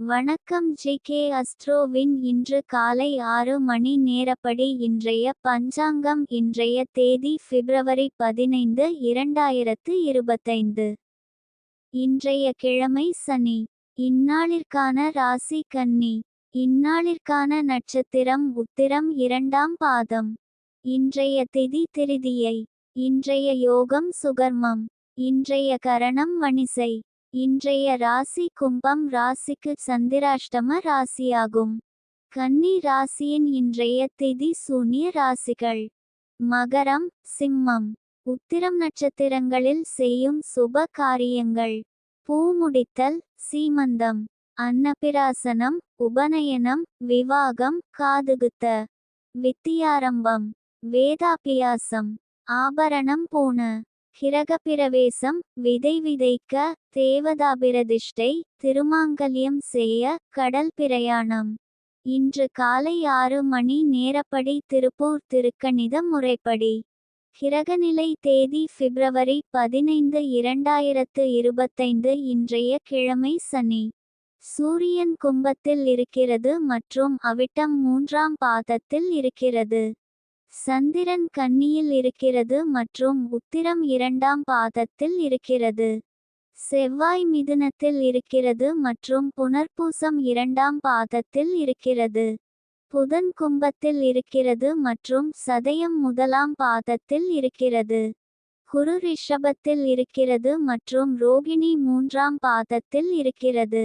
வணக்கம் G K அஸ்ட்ரோவின் இன்று காலை ஆறு மணி நேரப்படி இன்றைய பஞ்சாங்கம் இன்றைய தேதி பிப்ரவரி பதினைந்து இரண்டாயிரத்து இருபத்தைந்து. இன்றைய கிழமை சனி. இந்நாளிற்கான ராசி கன்னி. இந்நாளிற்கான நட்சத்திரம் உத்திரம் இரண்டாம் பாதம். இன்றைய திதி திருதியை. இன்றைய யோகம் சுகர்மம். இன்றைய கரணம் வணிசை. இன்றைய ராசி கும்பம் ராசிக்கு சந்திராஷ்டம ராசியாகும். கன்னி ராசியின் இன்றைய திதி சூனிய ராசிகள். மகரம் சிம்மம். உத்திரம் நட்சத்திரங்களில் செய்யும் சுப காரியங்கள். பூ முடித்தல் சீமந்தம். அன்னபிராசனம் உபநயனம் விவாகம் காதுகுத்த. வித்தியாரம்பம். வேதாபியாசம். ஆபரணம் பூண. கிரகப்பிரவேசம் விதை விதைக்க தேவதாபிரதிஷ்டை திருமாங்கல்யம் செய்ய கடல் பிரயாணம். இன்று காலை ஆறு மணி நேரப்படி திருப்பூர் திருக்கணிதம் முறைப்படி. கிரகநிலை தேதி பிப்ரவரி பதினைந்து இரண்டாயிரத்து இருபத்தைந்து இன்றைய கிழமை சனி. சூரியன் கும்பத்தில் இருக்கிறது மற்றும் அவிட்டம் மூன்றாம் பாதத்தில் இருக்கிறது. சந்திரன் கன்னியில் இருக்கிறது மற்றும் உத்திரம் இரண்டாம் பாதத்தில் இருக்கிறது. செவ்வாய் மிதுனத்தில் இருக்கிறது மற்றும் புனர்பூசம் இரண்டாம் பாதத்தில் இருக்கிறது. புதன் கும்பத்தில் இருக்கிறது மற்றும் சதயம் முதலாம் பாதத்தில் இருக்கிறது. குரு ரிஷபத்தில் இருக்கிறது மற்றும் ரோகிணி மூன்றாம் பாதத்தில் இருக்கிறது.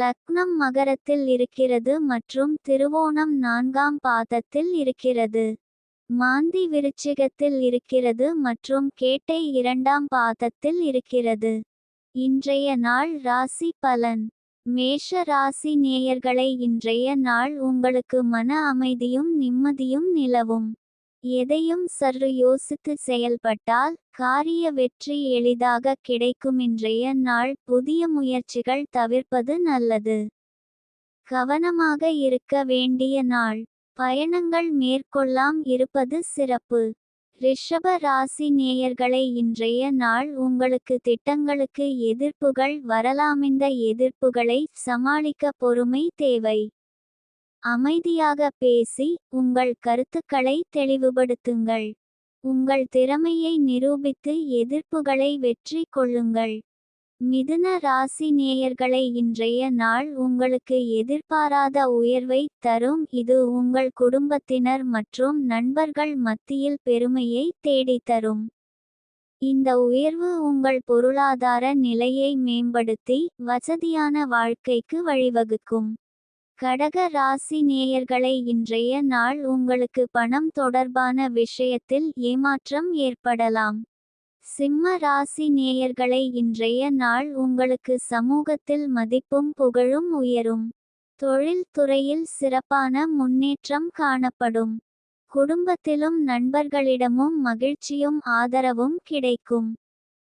லக்னம் மகரத்தில் இருக்கிறது மற்றும் திருவோணம் நான்காம் பாதத்தில் இருக்கிறது. மாந்தி விருச்சிகத்தில் இருக்கிறது மற்றும் கேட்டை இரண்டாம் பாதத்தில் இருக்கிறது. இன்றைய நாள் ராசி பலன். மேஷ ராசி நேயர்களை இன்றைய நாள் உங்களுக்கு மன அமைதியும் நிம்மதியும் நிலவும். எதையும் சற்று யோசித்து செயல்பட்டால் காரிய வெற்றி எளிதாக கிடைக்கும் இன்றைய நாள் புதிய முயற்சிகள் தவிர்ப்பது நல்லது. கவனமாக இருக்க வேண்டிய நாள். பயணங்கள் மேற்கொள்ளாம் இருப்பது சிறப்பு. ரிஷப ராசி நேயர்களை இன்றைய நாள் உங்களுக்கு திட்டங்களுக்கு எதிர்ப்புகள் வரலாமிந்த எதிர்ப்புகளை சமாளிக்க பொறுமை தேவை. அமைதியாக பேசி உங்கள் கருத்துக்களை தெளிவுபடுத்துங்கள். உங்கள் திறமையை நிரூபித்து எதிர்ப்புகளை வெற்றி கொள்ளுங்கள். மிதுன ராசி நேயர்களை இன்றைய நாள் உங்களுக்கு எதிர்பாராத உயர்வை தரும். இது உங்கள் குடும்பத்தினர் மற்றும் நண்பர்கள் மத்தியில் பெருமையை தேடித்தரும். இந்த உயர்வு உங்கள் பொருளாதார நிலையை மேம்படுத்தி வசதியான வாழ்க்கைக்கு வழிவகுக்கும். கடக ராசி நேயர்களை இன்றைய நாள் உங்களுக்கு பணம் தொடர்பான விஷயத்தில் ஏமாற்றம் ஏற்படலாம். சிம்ம ராசி நேயர்களை இன்றைய நாள் உங்களுக்கு சமூகத்தில் மதிப்பும் புகழும் உயரும். தொழில் துறையில் சிறப்பான முன்னேற்றம் காணப்படும். குடும்பத்திலும் நண்பர்களிடமும் மகிழ்ச்சியும் ஆதரவும் கிடைக்கும்.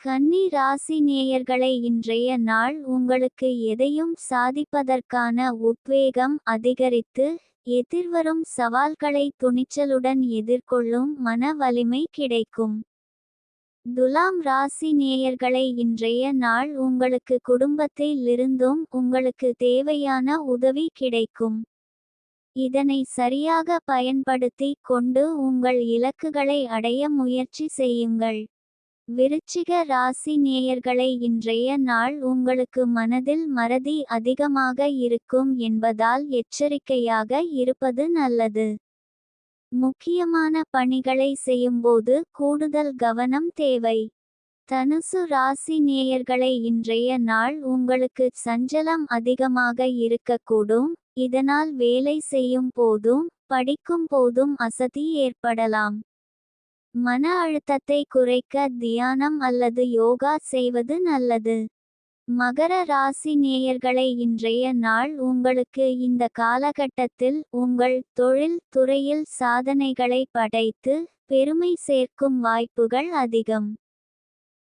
கன்னி ராசி நேயர்களை இன்றைய நாள் உங்களுக்கு எதையும் சாதிப்பதற்கான உத்வேகம் அதிகரித்து எதிர்வரும் சவால்களை துணிச்சலுடன் எதிர்கொள்ளும் மன வலிமை கிடைக்கும். துலாம் ராசி நேயர்களை இன்றைய நாள் உங்களுக்கு குடும்பத்தில் இருந்தும் உங்களுக்கு தேவையான உதவி கிடைக்கும். இதனை சரியாக பயன்படுத்தி கொண்டு உங்கள் இலக்குகளை அடைய முயற்சி செய்யுங்கள். விருச்சிக ராசி நேயர்களை இன்றைய நாள் உங்களுக்கு மனதில் மறதி அதிகமாக இருக்கும் என்பதால் எச்சரிக்கையாக இருப்பது நல்லது. முக்கியமான பணிகளை செய்யும்போது கூடுதல் கவனம் தேவை. தனுசு ராசி நேயர்களை இன்றைய நாள் உங்களுக்கு சஞ்சலம் அதிகமாக இருக்கக்கூடும். இதனால் வேலை செய்யும் போதும் படிக்கும் போதும் அசதி ஏற்படலாம். மன அழுத்தத்தை குறைக்க தியானம் அல்லது யோகா செய்வது நல்லது. மகர ராசி நேயர்களை இன்றைய நாள் உங்களுக்கு இந்த காலகட்டத்தில் உங்கள் தொழில் துறையில் சாதனைகளை படைத்து பெருமை சேர்க்கும் வாய்ப்புகள் அதிகம்.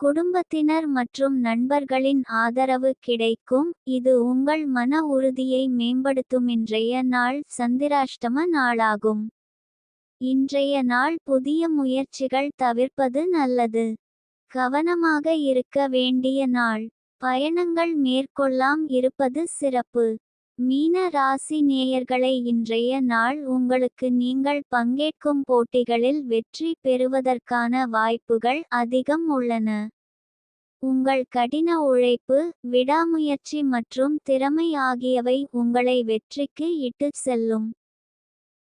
குடும்பத்தினர் மற்றும் நண்பர்களின் ஆதரவு கிடைக்கும். இது உங்கள் மன உறுதியை மேம்படுத்தும் இன்றைய நாள் சந்திராஷ்டம நாளாகும். இன்றைய நாள் புதிய முயற்சிகள் தவிர்ப்பது நல்லது. கவனமாக இருக்க வேண்டிய நாள். பயணங்கள் மேற்கொள்ளாம் இருப்பது சிறப்பு. மீன ராசி நேயர்களை இன்றைய நாள் உங்களுக்கு நீங்கள் பங்கேற்கும் போட்டிகளில் வெற்றி பெறுவதற்கான வாய்ப்புகள் அதிகம் உள்ளன. உங்கள் கடின உழைப்பு விடாமுயற்சி மற்றும் திறமை ஆகியவை உங்களை வெற்றிக்கு இட்டுச் செல்லும்.